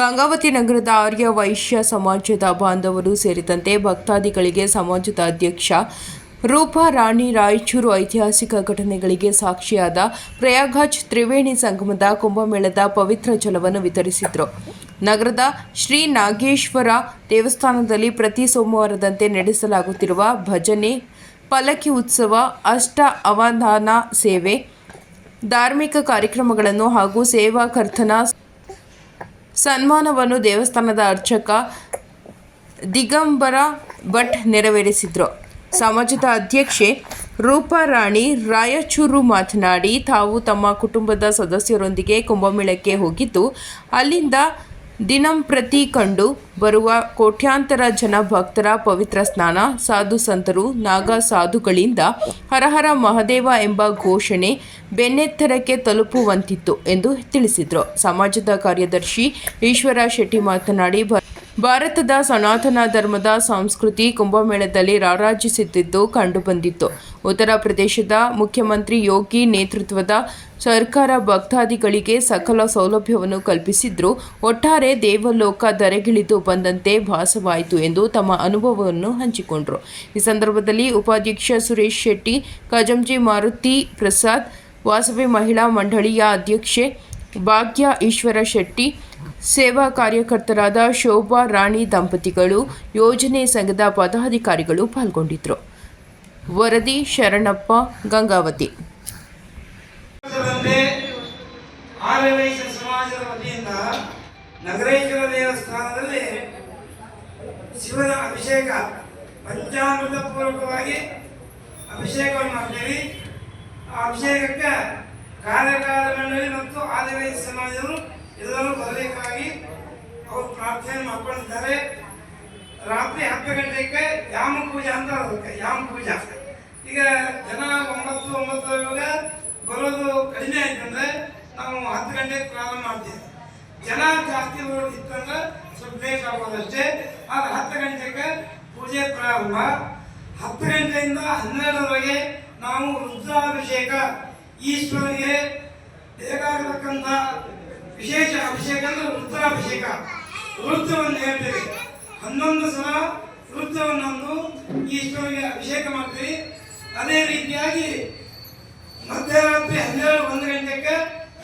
ಗಂಗಾವತಿ ನಗರದ ಆರ್ಯ ವೈಶ್ಯ ಸಮಾಜದ ಬಾಂಧವರು ಸೇರಿದಂತೆ ಭಕ್ತಾದಿಗಳಿಗೆ ಸಮಾಜದ ಅಧ್ಯಕ್ಷ ರೂಪಾ ರಾಣಿ ರಾಯಚೂರು ಐತಿಹಾಸಿಕ ಘಟನೆಗಳಿಗೆ ಸಾಕ್ಷಿಯಾದ ಪ್ರಯಾಗಾಜ್ ತ್ರಿವೇಣಿ ಸಂಗಮದ ಕುಂಭಮೇಳದ ಪವಿತ್ರ ಜಲವನ್ನು ವಿತರಿಸಿದರು. ನಗರದ ಶ್ರೀ ನಾಗೇಶ್ವರ ದೇವಸ್ಥಾನದಲ್ಲಿ ಪ್ರತಿ ಸೋಮವಾರದಂತೆ ನಡೆಸಲಾಗುತ್ತಿರುವ ಭಜನೆ, ಪಲಕಿ ಉತ್ಸವ, ಅಷ್ಟ ಅವಧಾನ ಸೇವೆ, ಧಾರ್ಮಿಕ ಕಾರ್ಯಕ್ರಮಗಳನ್ನು ಹಾಗೂ ಸೇವಾ ಕರ್ತನ ಸನ್ಮಾನವನ್ನು ದೇವಸ್ಥಾನದ ಅರ್ಚಕ ದಿಗಂಬರ ಭಟ್ ನೆರವೇರಿಸಿದರು. ಸಮಾಜದ ಅಧ್ಯಕ್ಷೆ ರೂಪಾರಾಣಿ ರಾಯಚೂರು ಮಾತನಾಡಿ, ತಾವು ತಮ್ಮ ಕುಟುಂಬದ ಸದಸ್ಯರೊಂದಿಗೆ ಕುಂಭಮೇಳಕ್ಕೆ ಹೋಗಿದ್ದು, ಅಲ್ಲಿಂದ ದಿನಂಪ್ರತಿ ಕಂಡು ಬರುವ ಕೋಟ್ಯಾಂತರ ಜನ ಭಕ್ತರ ಪವಿತ್ರ ಸ್ನಾನ, ಸಾಧು ಸಂತರು, ನಾಗ ಸಾಧುಗಳಿಂದ ಹರಹರ ಮಹದೇವ ಎಂಬ ಘೋಷಣೆ ಬೆನ್ನೆತ್ತರಕ್ಕೆ ತಲುಪುವಂತಿತ್ತು ಎಂದು ತಿಳಿಸಿದರು. ಸಮಾಜದ ಕಾರ್ಯದರ್ಶಿ ಈಶ್ವರ ಶೆಟ್ಟಿ ಮಾತನಾಡಿ ಭಾರತದ ಸನಾತನ ಧರ್ಮದ ಸಂಸ್ಕೃತಿ ಕುಂಭಮೇಳದಲ್ಲಿ ರಾರಾಜಿಸುತ್ತಿದ್ದು ಕಂಡುಬಂದಿತ್ತು. ಉತ್ತರ ಪ್ರದೇಶದ ಮುಖ್ಯಮಂತ್ರಿ ಯೋಗಿ ನೇತೃತ್ವದ ಸರ್ಕಾರ ಭಕ್ತಾದಿಗಳಿಗೆ ಸಕಲ ಸೌಲಭ್ಯವನ್ನು ಕಲ್ಪಿಸಿದ್ರು ಒಟ್ಟಾರೆ ದೇವಲೋಕ ಧರೆಗಿಳಿದು ಬಂದಂತೆ ಭಾಸವಾಯಿತು ಎಂದು ತಮ್ಮ ಅನುಭವವನ್ನು ಹಂಚಿಕೊಂಡರು. ಈ ಸಂದರ್ಭದಲ್ಲಿ ಉಪಾಧ್ಯಕ್ಷ ಸುರೇಶ್ ಶೆಟ್ಟಿ ಕಜಂಜಿ ಮಾರುತಿ ಪ್ರಸಾದ್, ವಾಸವಿ ಮಹಿಳಾ ಮಂಡಳಿಯ ಅಧ್ಯಕ್ಷೆ ಭಾಗ್ಯ ಈಶ್ವರ ಶೆಟ್ಟಿ, ಸೇವಾ ಕಾರ್ಯಕರ್ತರಾದ ಶೋಭಾ ರಾಣಿ ದಂಪತಿಗಳು, ಯೋಜನೆ ಸಂಘದ ಪದಾಧಿಕಾರಿಗಳು ಪಾಲ್ಗೊಂಡಿದ್ದರು ವರದಿ ಶರಣಪ್ಪ ಗಂಗಾವತಿ. ಶಿವನ ಅಭಿಷೇಕ ಪಂಚಾಮೃತ ಪೂರ್ವಕವಾಗಿ ಅಭಿಷೇಕವನ್ನು ಮಾಡ್ತೀವಿ. ಆ ಅಭಿಷೇಕಕ್ಕೆ ಮಂಡಳಿ ಮತ್ತು ಆದಿವಾಸಿ ಸಮಾಜರು ಎಲ್ಲರೂ ಬರಬೇಕಾಗಿ ಅವರು ಪ್ರಾರ್ಥನೆ ಮಾಡ್ಕೊಂಡಿದ್ದಾರೆ. ರಾತ್ರಿ ಹತ್ತು ಗಂಟೆಗೆ ಯಾಮ ಪೂಜಾ ಅಂತ ಅದಕ್ಕೆ ಯಾಮ ಪೂಜಾ. ಈಗ ಜನ ಒಂಬತ್ತು ಒಂಬತ್ತುವಾಗ ಬರೋದು ಕಡಿಮೆ ಆಯ್ತು ಅಂದ್ರೆ ನಾವು ಹತ್ತು ಗಂಟೆಗೆ ಪ್ರಾರಂಭ ಮಾಡ್ತೀವಿ. ಜನ ಜಾಸ್ತಿ ಬರೋದು ಇತ್ತಂದ್ರೆ ಸ್ವಲ್ಪ ಲೇಟ್ ಆಗೋದಷ್ಟೇ ಆದ್ರೆ ಹತ್ತು ಗಂಟೆಗೆ ಪೂಜೆ ಪ್ರಾರಂಭ. ಹತ್ತು ಗಂಟೆಯಿಂದ ಹನ್ನೆರಡರವರೆಗೆ ನಾವು ರುದ್ರಾಭಿಷೇಕ ಈಶ್ವರನಿಗೆ ಬೇಕಾಗತಕ್ಕಂಥ ವಿಶೇಷ ಅಭಿಷೇಕ ಅಂದ್ರೆ ರುದ್ರಾಭಿಷೇಕ ವೃತ್ತವನ್ನು ಹೇಳ್ತೇವೆ ಹನ್ನೊಂದು ಸಲ ರುದ್ರವನ್ನೊಂದು ಈಶ್ವರನಿಗೆ ಅಭಿಷೇಕ ಮಾಡ್ತೀವಿ ಅದೇ ರೀತಿಯಾಗಿ ಮಧ್ಯರಾತ್ರಿ ಹನ್ನೆರಡು ಒಂದು ಗಂಟೆಗೆ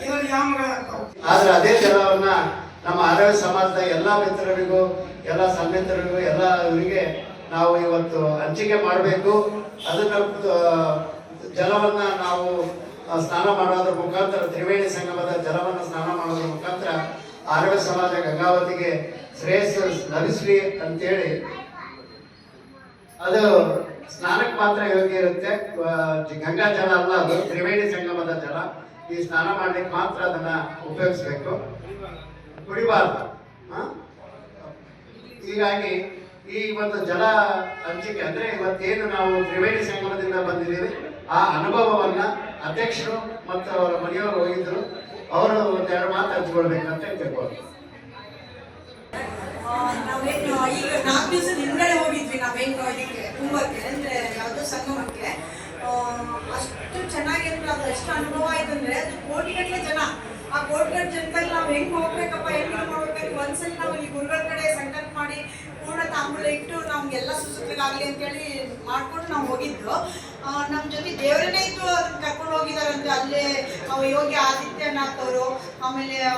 ಎರಡು ಯಾಮಗಳಾಗ್ತಾವೆ. ಆದ್ರೆ ಅದೇ ಜಲವನ್ನ ನಮ್ಮ ಆರೋಗ್ಯ ಸಮಾಜದ ಎಲ್ಲ ಮಿತ್ರರಿಗೂ, ಎಲ್ಲ ಸನ್ಮಿತ್ರರಿಗೂ, ಎಲ್ಲ ಅವರಿಗೆ ನಾವು ಇವತ್ತು ಹಂಚಿಕೆ ಮಾಡಬೇಕು. ಅದನ್ನು ಜಲವನ್ನು ನಾವು ಸ್ನಾನ ಮಾಡೋದ್ರ ಮುಖಾಂತರ ತ್ರಿವೇಣಿ ಸಂಗಮದ ಜಲವನ್ನು ಸ್ನಾನ ಮಾಡೋದ್ರ ಮುಖಾಂತರ ಆರೋಗ್ಯ ಸಮಾಜ ಗಂಗಾವತಿಗೆ ಶ್ರೇಯಸ್ಸು ಲಭಿಸ್ಲಿ ಅಂತೇಳಿ. ಅದು ಸ್ನಾನಕ್ಕೆ ಮಾತ್ರ ಯೋಗ್ಯ ಇರುತ್ತೆ. ಗಂಗಾ ಜಲ ಅಲ್ಲ ಅದು, ತ್ರಿವೇಣಿ ಸಂಗಮದ ಜಲ. ಈ ಸ್ನಾನ ಮಾಡ್ಲಿಕ್ಕೆ ಮಾತ್ರ ಅದನ್ನ ಉಪಯೋಗಿಸ್ಬೇಕು. ಕುಡಿಬಾರ್ದು? ಹೀಗಾಗಿ ಈ ಒಂದು ಜಲ ಹಂಚಿಕೆ ಅಂದ್ರೆ ಇವತ್ತೇನು ನಾವು ತ್ರಿವೇಣಿ ಸಂಗಮದಿಂದ ಬಂದಿದ್ದೀವಿ? ಆ ಅನುಭವವನ್ನ ಅಧ್ಯಕ್ಷರು ಮತ್ತು ಅವರ ಮನೆಯವರು ಹೋಗಿದ್ರು ಅವರು ಒಂದೆರಡು ಮಾತು ಹಂಚ್ಕೊಳ್ಬೇಕಂತ ತಿಳ್ಕೊಂಡು ಈಗ ನಾಲ್ಕು ದಿವಸ ಹಿಂದ್ಗಡೆ ಹೋಗಿದ್ವಿ ನಾವೇನು, ಇದಕ್ಕೆ ಕುಂಭಕ್ಕೆ, ಅಂದ್ರೆ ಯಾವುದೋ ಸಂಗಮಕ್ಕೆ. ಅಷ್ಟು ಚೆನ್ನಾಗಿತ್ತು, ಅದು ಎಷ್ಟು ಅನುಭವ ಆಯ್ತು ಅಂದ್ರೆ ಅದು ಕೋಟಿಗಟ್ಟಲೆ ಜನ. ಆ ಕೋಟಿಗಟ್ಟಲೆ ಜನದಲ್ಲಿ ನಾವು ಹೆಂಗ್ ಹೋಗ್ಬೇಕಪ್ಪ, ಹೆಂಗ್ ಮಾಡ್ಬೇಕು? ಒಂದ್ಸಲ ನಾವು ಈ ಗುರುಗಳ ಕಡೆ ಸಂಕಲ್ಪ ಮಾಡಿ, ಪೂರ್ಣ ತಾಂಬೂಲ ಇಟ್ಟು ನಮ್ಗೆಲ್ಲ ಸುಸೂತ್ರಗಾಗಲಿ ಅಂತೇಳಿ ಮಾಡ್ಕೊಂಡು ನಾವು ಹೋಗಿದ್ದು. ನಮ್ಮ ಜೊತೆ ದೇವರನ್ನೇ ಇದ್ದು ಅದನ್ನ ಕರ್ಕೊಂಡು ಹೋಗಿದಾರಂತೆ ಅಲ್ಲೇ ಅವ ಯೋಗಿ ಆದಿತ್ಯನಾಥ್ ಅವರು ಆಮೇಲೆ ಆ